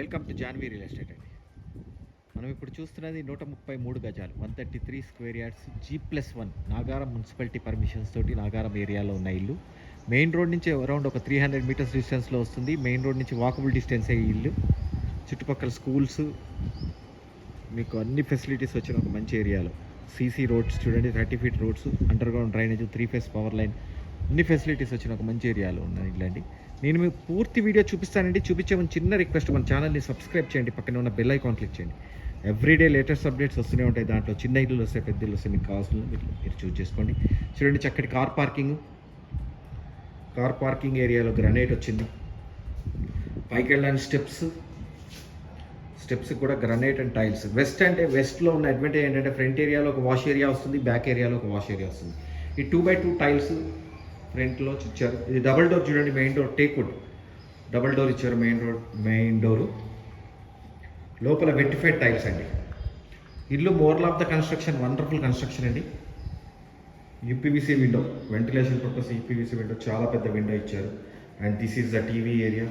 Welcome to Janvi real estate అండి. మనం ఇప్పుడు చూస్తున్నది నూట ముప్పై మూడు గజాలు one thirty three square yards G plus one Nagaram municipality permissions తోటి నాగారం ఏరియాలో ఉన్న ఇల్లు. మెయిన్ రోడ్ నుంచి అరౌండ్ ఒక త్రీ హండ్రెడ్ మీటర్స్ డిస్టెన్స్లో వస్తుంది. మెయిన్ రోడ్ నుంచి వాకబుల్ డిస్టెన్స్ అయ్యి ఇల్లు. చుట్టుపక్కల స్కూల్స్ మీకు అన్ని ఫెసిలిటీస్ వచ్చిన ఒక మంచి ఏరియాలో. సీసీ రోడ్స్ చూడండి thirty feet roads under ground drainage three phase power line అన్ని ఫెసిలిటీస్ వచ్చిన ఒక మంచి ఏరియాలో ఉన్న ఇల్లండి నేను మీకు పూర్తి వీడియో చూపిస్తానండి. చూపించే ఒక చిన్న రిక్వెస్ట్ మన ఛానల్ని సబ్స్క్రైబ్ చేయండి. పక్కన ఉన్న బెల్ ఐకాన్ క్లిక్ చేయండి. ఎవ్రీడే లేటెస్ట్ అప్డేట్స్ వస్తూనే ఉంటాయి. దాంట్లో చిన్న ఇల్లులు వస్తాయి పెద్ద ఇల్లు వస్తాయి. మీకు కావాల్సిన మీరు చూస్ చేసుకోండి. చూడండి చక్కటి కార్ పార్కింగ్ కార్ పార్కింగ్ ఏరియాలో గ్రనైట్ వచ్చింది. పైకి వెళ్ళడానికి స్టెప్స్ స్టెప్స్ కూడా గ్రనైట్ అండ్ టైల్స్ వెస్ట్ అంటే వెస్ట్లో ఉన్న అడ్వాంటేజ్ ఏంటంటే ఫ్రంట్ ఏరియాలో ఒక వాష్ ఏరియా వస్తుంది బ్యాక్ ఏరియాలో ఒక వాష్ ఏరియా వస్తుంది. ఈ టూ బై టూ టైల్స్ ఫ్రంట్లో ఇచ్చారు. ఇది డబల్ డోర్ చూడండి main door teakwood double door ఇచ్చారు మెయిన్ రోడ్ మెయిన్ డోరు. లోపల వెట్టిఫైడ్ టైల్స్ అండి. ఇల్లు moral of the construction wonderful construction అండి. UPVC window ventilation purpose UPVC window చాలా పెద్ద విండో ఇచ్చారు. And this is the TV area.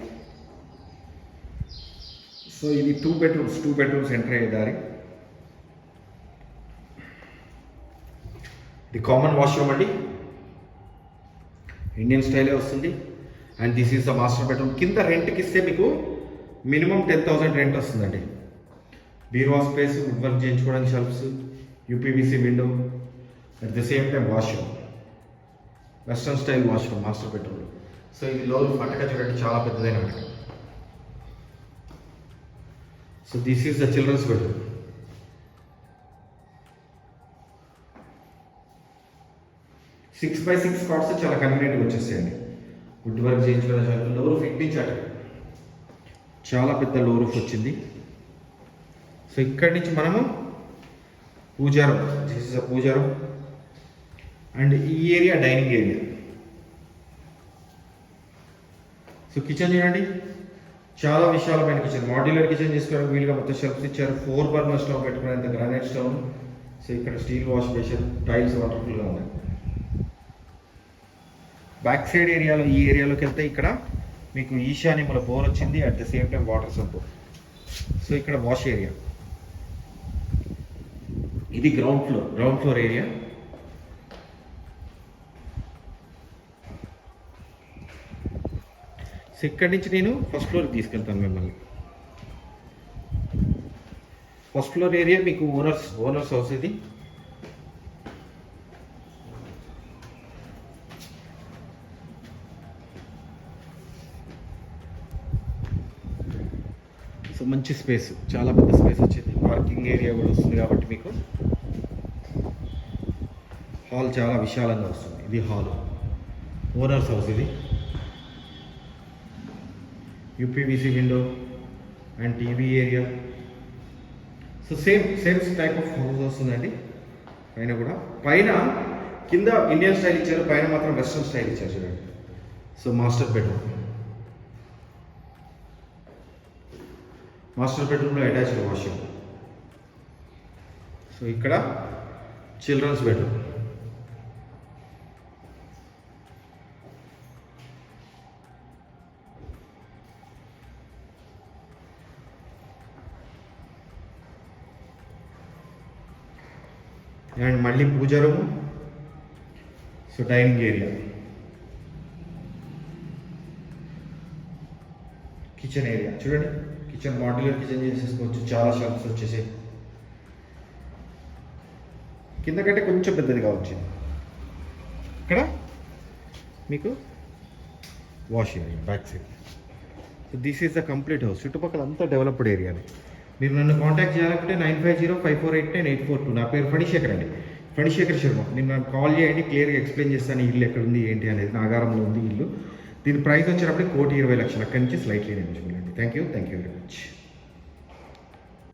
So ఇది two bedrooms two bedrooms enter అయ్యే దారి. ది కామన్ వాష్రూమ్ అండి. ఇండియన్ స్టైలే వస్తుంది. And this is the master bedroom కింద రెంట్కి ఇస్తే మీకు మినిమం టెన్ థౌసండ్ రెంట్ వస్తుందండి. బీరువా స్పేస్ వుడ్ వర్క్ చేయించుకోవడానికి shelves UPVC window at the same time washroom western style washroom master bedroom so ఇది లోన్ పట్టక చూడండి చాలా పెద్దదైన so this is the children's bedroom six by six cards చాలా కన్వీనియంట్గా వచ్చేస్తాయండి. వుడ్ వర్క్ చేయించుకోవడం చాలా. లోరు ఫిట్టించాడు చాలా పెద్ద లోరూఫ్ వచ్చింది. సో ఇక్కడి నుంచి మనము puja room this is a puja room. And ఈ area dining area so kitchen చూడండి. చాలా విశాలమైన కిచెన్ మాడ్యులర్ కిచెన్ చేసుకోవడానికి వీలుగా మొత్తం షెల్ఫ్స్ ఇచ్చారు. ఫోర్ బర్నర్ స్టవ్ పెట్టుకునేంత గ్రానైట్ స్టవ్ సో ఇక్కడ స్టీల్ వాష్ బేషన్ టైల్స్ వండర్ఫుల్గా ఉన్నాయి. బ్యాక్ సైడ్ ఏరియాలో ఈ ఏరియాలోకి వెళ్తే ఇక్కడ మీకు ఈశాన్యముల బోర్ వచ్చింది at the same time water సబ్బు. సో ఇక్కడ వాష్ ఏరియా. ఇది ground floor. Ground floor area. So ఇక్కడి నుంచి నేను ఫస్ట్ ఫ్లోర్కి తీసుకెళ్తాను మిమ్మల్ని. ఫస్ట్ ఫ్లోర్ ఏరియా మీకు ఓనర్స్ ఓనర్స్ హౌస్ ఇది. సో మంచి స్పేస్ చాలా పెద్ద స్పేస్ వచ్చింది. పార్కింగ్ ఏరియా కూడా వస్తుంది కాబట్టి మీకు. హాల్ చాలా విశాలంగా వస్తుంది. ఇది హాల్ ఓనర్స్ హౌస్ ఇది. UPVC window and TV area so same same type of house వస్తుందండి. పైన కూడా. పైన కింద ఇండియన్ స్టైల్ ఇచ్చారు పైన మాత్రం వెస్ట్రన్ స్టైల్ ఇచ్చారు చూడండి. సో మాస్టర్ బెడ్రూమ్ మాస్టర్ బెడ్రూమ్లో అటాచ్డ్ వాష్రూమ్. సో ఇక్కడ చిల్డ్రన్స్ బెడ్రూమ్. అండ్ మళ్ళీ puja room. So dining area. Kitchen area చూడండి కిచెన్ మాడ్యులర్ కిచెన్ చేసేసుకోవచ్చు చాలా షాప్స్ వచ్చేసి కింద కంటే కొంచెం పెద్దదిగా వచ్చింది ఇక్కడ మీకు wash area back side so this is the complete house చుట్టుపక్కల అంతా డెవలప్డ్ ఏరియానే మీరు నన్ను కాంటాక్ట్ చేయాలంటే nine five zero five four eight nine eight four two. నా పేరు ఫణిశేఖర్ అండి. ఫణిశేఖర్ శర్మ. నేను నన్ను కాల్ చేయండి క్లియర్గా ఎక్స్ప్లెయిన్ చేస్తాను ఇల్లు ఎక్కడ ఉంది ఏంటి అనేది. నాగారంలో ఉంది ఇల్లు. దీని ప్రైస్ వచ్చినప్పుడు కోటి ఇరవై లక్షల. అక్కడి నుంచి slightly negotiable thank you thank you very much